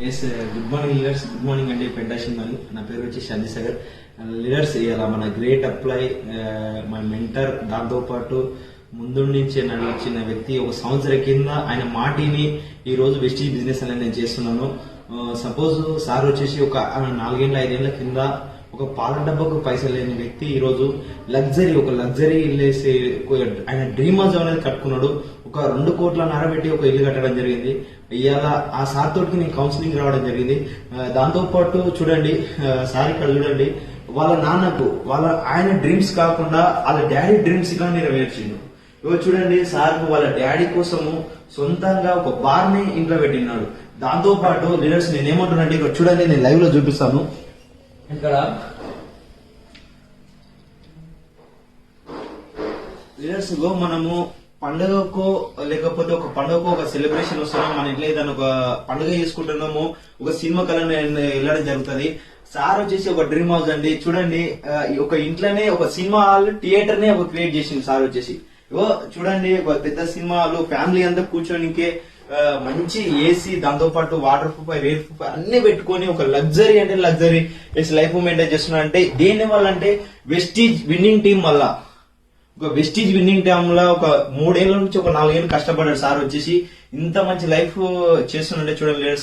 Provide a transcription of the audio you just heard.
Yes good morning leaders good morning అండి పెంటాషన్ మరి నా పేరు వచ్చి చంద్రశేఖర్ లీడర్స్ ఇలా మన గ్రేట్ అప్లై మన మెంటర్ దాంతో పాటు ముందు నుంచి నడిచిన వ్యక్తి ఒక సంవత్సరం కింద ఆయన మాటిని ఈ రోజు వెస్టీజ్ బిజినెస్ అనేది నేను చేస్తున్నాను. Uh, సపోజ్ సార్ వచ్చేసి ఒక నాలుగేళ్ళ ఐదేళ్ళ కింద ఒక పాల డబ్బాకు పైసలు లేని వ్యక్తి ఈరోజు లగ్జరీ ఒక లగ్జరీ ఇల్లు వేసి ఆయన డ్రీమ్ హౌస్ అనేది కట్టుకున్నాడు. ఒక రెండు కోట్ల నరబెట్టి ఒక ఇల్లు కట్టడం జరిగింది. ఇవాళ ఆ సార్ తోటికి నేను కౌన్సిలింగ్ రావడం జరిగింది. దాంతోపాటు చూడండి సార్ ఇక్కడ చూడండి వాళ్ళ నాన్నకు వాళ్ళ ఆయన డ్రీమ్స్ కాకుండా వాళ్ళ డాడీ డ్రీమ్స్గా నెరవేర్చిండు. ఇవ్వ చూడండి సార్ వాళ్ళ డాడీ కోసము సొంతంగా ఒక బార్ని ఇంట్లో పెట్టినాడు దాంతో పాటు లీడర్స్ నేను ఇక్కడ చూడండి నేను లైవ్లో చూపిస్తాను. ఇక్కడ లీడర్స్ గో మనము పండుగకు లేకపోతే ఒక పండుగకు ఒక సెలబ్రేషన్ వస్తున్నాం మన ఇంట్లో ఏదైనా ఒక పండుగ చేసుకుంటున్నాము ఒక సినిమా కళ వెళ్ళడం జరుగుతుంది. సార్ వచ్చేసి ఒక డ్రీమ్ హౌస్ అండి. చూడండి ఒక ఇంట్లోనే ఒక సినిమా హాల్ థియేటర్ నే ఒక క్రియేట్ చేసింది సార్ వచ్చేసి. ఓ చూడండి ఒక పెద్ద సినిమా హాల్ ఫ్యామిలీ అంతా కూర్చోనికే మంచి ఏసీ దాంతో పాటు వాటర్ ప్రూఫ్ ఎయిర్ ప్రూఫ్ అన్ని పెట్టుకొని ఒక లగ్జరీ అంటే లగ్జరీ లైఫ్ మెయింటైన్ చేస్తున్నా అంటే దేని వల్ల అంటే వెస్టీజ్ విన్నింగ్ టీం వల్ల. ఒక వెస్టీజ్ విన్నింగ్ టీమ్లో ఒక మూడేళ్ళ నుంచి ఒక నాలుగేళ్ళు కష్టపడ్డాడు సార్ వచ్చేసి. ఇంత మంచి లైఫ్ చేస్తుండే చూడండి